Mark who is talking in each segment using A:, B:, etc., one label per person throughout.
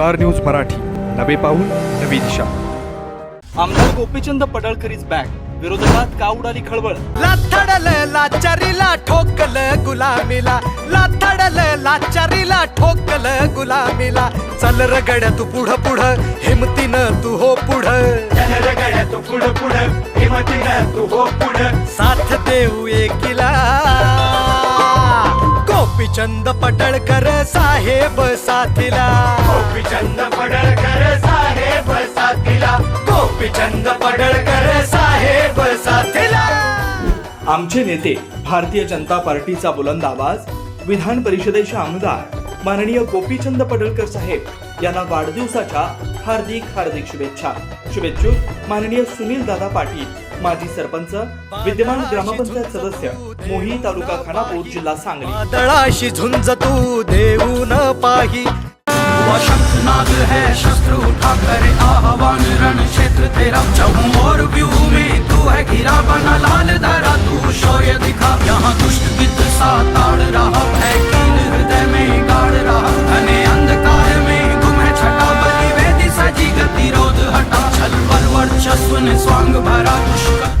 A: Star news Marathi. नवे पाऊल नवी दिशा.
B: आमदार गोपीचंद पडळकर इज बॅक विरोधकात का उडाली खळबळ?
C: लाथडल लाचारीला ठोकल गुलामीला. लाथडल लाचारीला ठोकल गुलामीला. चल रगड तू पुढ पुढ. हिमतीनं तू हो पुढ. तू पुढ पुढ. हिमतीनं तू हो पुढ. साथ देऊ एकीला. गोपीचंद पडळकर साहेब साथीला. गोपीचंद पडळकर साहेब साथीला. गोपीचंद पडळकर साहेब साथीला.
B: आमचे नेते भारतीय जनता पार्टीचा बुलंद आवाज विधान परिषदेचे आमदार माननीय गोपीचंद पडळकर साहेब यांना वाढदिवसाच्या हार्दिक हार्दिक शुभेच्छा. शुभेच्छुक माननीय सुनील दादा पाटील माजी सरपंच विद्यमान ग्रामपंचायत सदस्य मोही तालुका खानापूर जिल्हा सांगली.
C: वादळाशी झुंज तू देऊ न पाही.
D: नाग है शस्त्र उठा कर आह्वान रण क्षेत्र तेरा चहु और व्यू में तू है घिरा बना लाल धरा तू शौर्य दिखा। यहाँ दुष्ट विद सा ताड़ रहा है कीन हृदय में गाड़ रहा। घने अंधकार में गुम है छटा बलि वेदी सजी गतिरोध हटा। छल बल वर्चस्व ने स्वांग भरा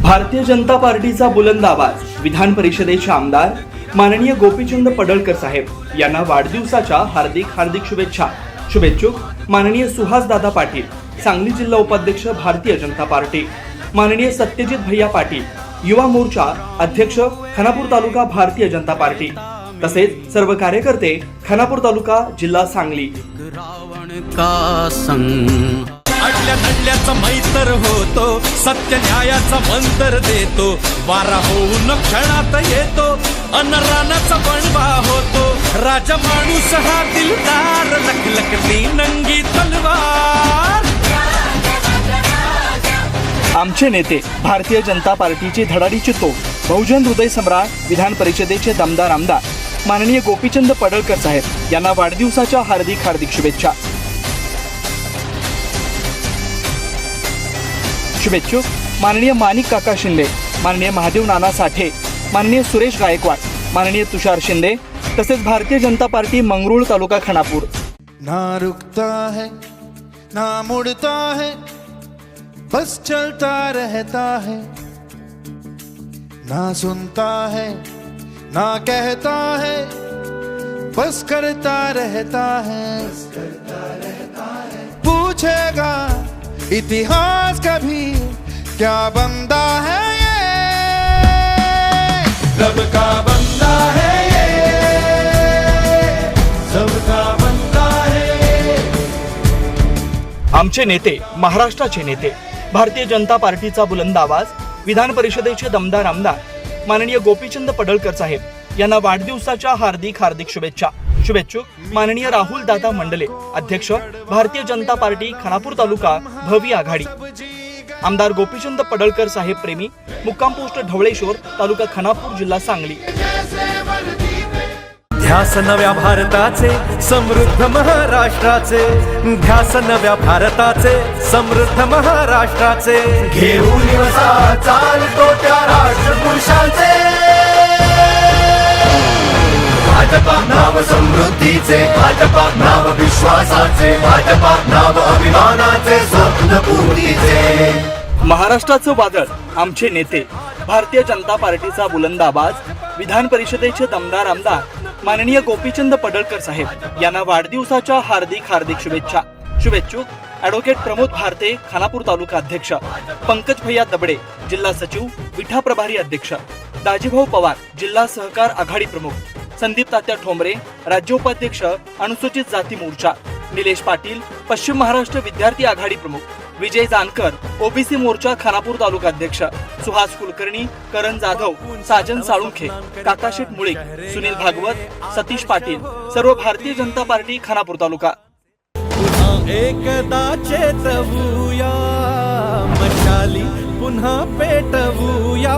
B: भारतीय जनता पार्टीचा बुलंद आवाज विधान परिषदेचे आमदार माननीय गोपीचंद पडळकर साहेब यांना वाढदिवसाच्या हार्दिक हार्दिक शुभेच्छा. शुभेच्छुक. माननीय सुहासदादा पाटील सांगली जिल्हा उपाध्यक्ष भारतीय जनता पार्टी माननीय सत्यजित भैया पाटील युवा मोर्चा अध्यक्ष खानापूर तालुका भारतीय जनता पार्टी तसेच सर्व कार्यकर्ते खानापूर तालुका जिल्हा सांगली.
D: रावण का संग?
C: अडल्या मैतर होतो. सत्य न्यायाचा मंतर देतो. वारा होऊन क्षणात येतो. अनरानाचा बणवा होतो. राजा माणूस हा दिलदार. लखलखली नंगी तलवार.
B: आमचे नेते भारतीय जनता पार्टीचे धडाडीचे तो बहुजन हृदय सम्राट विधान परिषदेचे दमदार आमदार माननीय गोपीचंद पडळकर साहेब यांना वाढदिवसाच्या हार्दिक हार्दिक शुभेच्छा. शुभेच्छुक माननीय माणिक काका शिंदे माननीय महादेव नाना साठे माननीय सुरेश गायकवाड माननीय तुषार शिंदे तसेच भारतीय जनता पार्टी मंगरुळ तालुका खानापूर
E: ना रुकता है ना मुड़ता है बस चलता रहता है। ना सुनता है ना कहता है बस करता रहता है। पूछेगा इतिहास कभी क्या बंदा है ये? बंदा है ये। सबका बंदा है
B: आमचे नेते महाराष्ट्राचे नेते भारतीय जनता पार्टीचा बुलंद आवाज विधान परिषदेचे दमदार आमदार माननीय गोपीचंद पडळकर साहेब यांना वाढदिवसाच्या हार्दिक हार्दिक शुभेच्छा. शुभेच्छुक माननीय राहुल दादा मंडले अध्यक्ष भारतीय जनता पार्टी खानापूर तालुका भवी आघाडी. आमदार गोपीचंद पडळकर साहेब प्रेमी मुक्काम पोस्ट ढवळेश्वर तालुका खानापूर जिल्हा सांगली.
C: ध्यास नव्या भारताचे समृद्ध महाराष्ट्राचे. ध्यास नव्या भारताचे समृद्ध महाराष्ट्राचे. घेऊन वसा चालतो त्या राष्ट्रपुरुषांचे. समृद्धीचे भाजपा नाव विश्वासाचे भाजपा नाव अभिमानाचे स्वप्न पूर्तीचे.
B: महाराष्ट्राचं वादळ आमचे नेते. भारतीय जनता पार्टीचा बुलंद आवाज विधान परिषदेचे दमदार आमदार माननीय गोपीचंद पडळकर साहेब यांना वाढदिवसाच्या हार्दिक हार्दिक शुभेच्छा. शुभेच्छुक ॲडव्होकेट प्रमोद भारते खानापूर तालुका अध्यक्ष. पंकज भैया दबडे जिल्हा सचिव विठा प्रभारी अध्यक्ष. दाजीभाऊ पवार जिल्हा सहकार आघाडी प्रमुख. संदीप तात्या ठोंबरे राज्य उपाध्यक्ष अनुसूचित जाती मोर्चा. निलेश पाटील पश्चिम महाराष्ट्र विद्यार्थी आघाडी प्रमुख. विजय जानकर ओबीसी मोर्चा खानापूर तालुका अध्यक्ष. सुहास कुलकर्णी करण जाधव साजन साळुंखे काकाशेठ मुळीक सुनील भागवत सतीश पाटील. सर्व भारतीय जनता पार्टी खानापूर तालुका.
C: एकदा चेतवूया मशाली पुन्हा पेटवूया.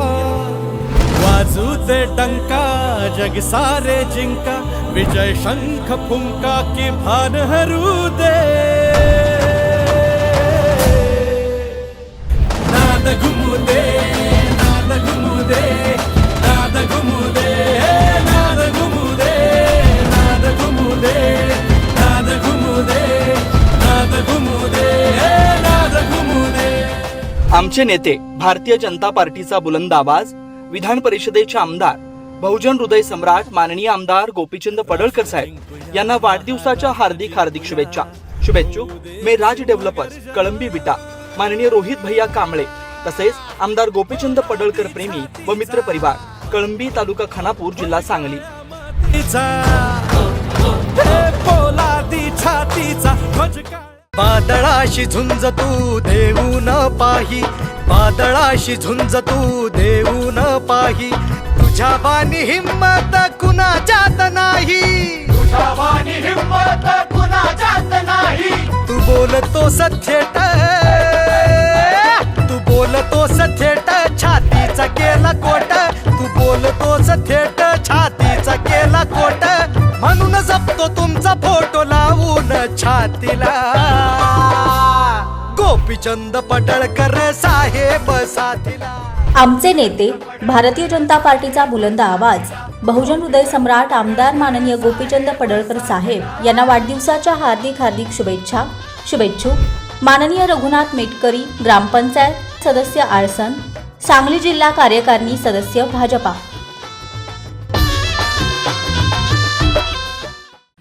C: बाजूचे डंका जग सारे जिंका विजय शंख फुंका की भान हरू दे। नाद घुमू दे नाद घुमू दे नाद घुमू दे नाद घुमू दे नाद घुमू दे नाद घुमू दे नाद घुमू दे नाद घुमू दे।
B: आमचे नेते भारतीय जनता पार्टीचा बुलंद आवाज विधान परिषदेचे आमदार बहुजन हृदय सम्राट माननीय आमदार गोपीचंद पडळकर साहेब यांना वाढदिवसाच्या हार्दिक हार्दिक शुभेच्छा. शुभेच्छुक मे राज डेव्हलपर्स कळंबी विटा माननीय रोहित भैया कांबळे तसेच आमदार गोपीचंद पडळकर प्रेमी व मित्र परिवार कळंबी तालुका खानापूर जिल्हा सांगली.
C: छातीचा वादळाशी झुंज तू देऊ न पाही. वादळाशी झुंज तू देऊ न पाही. तुझ्या बानी नाही. तुझ्या बानी हिम्मत कुणाच्यात नाही. तू बोलतो सथेट. तू बोलतो थेट छातीचा केला कोट. तू बोलतो थेट छातीचा केला कोट. म्हणून जपतो तुमचा फोटो लावून छातीला. गोपीचंद पडळकर साहेब साथीला.
F: आमचे नेते भारतीय जनता पार्टीचा बुलंद आवाज बहुजन हृदय सम्राट आमदार माननीय गोपीचंद पडळकर साहेब यांना वाढदिवसाच्या हार्दिक हार्दिक शुभेच्छा शुभेच्छुक माननीय रघुनाथ मेटकरी ग्रामपंचायत सदस्य आळसन सांगली जिल्हा कार्यकारिणी सदस्य भाजपा.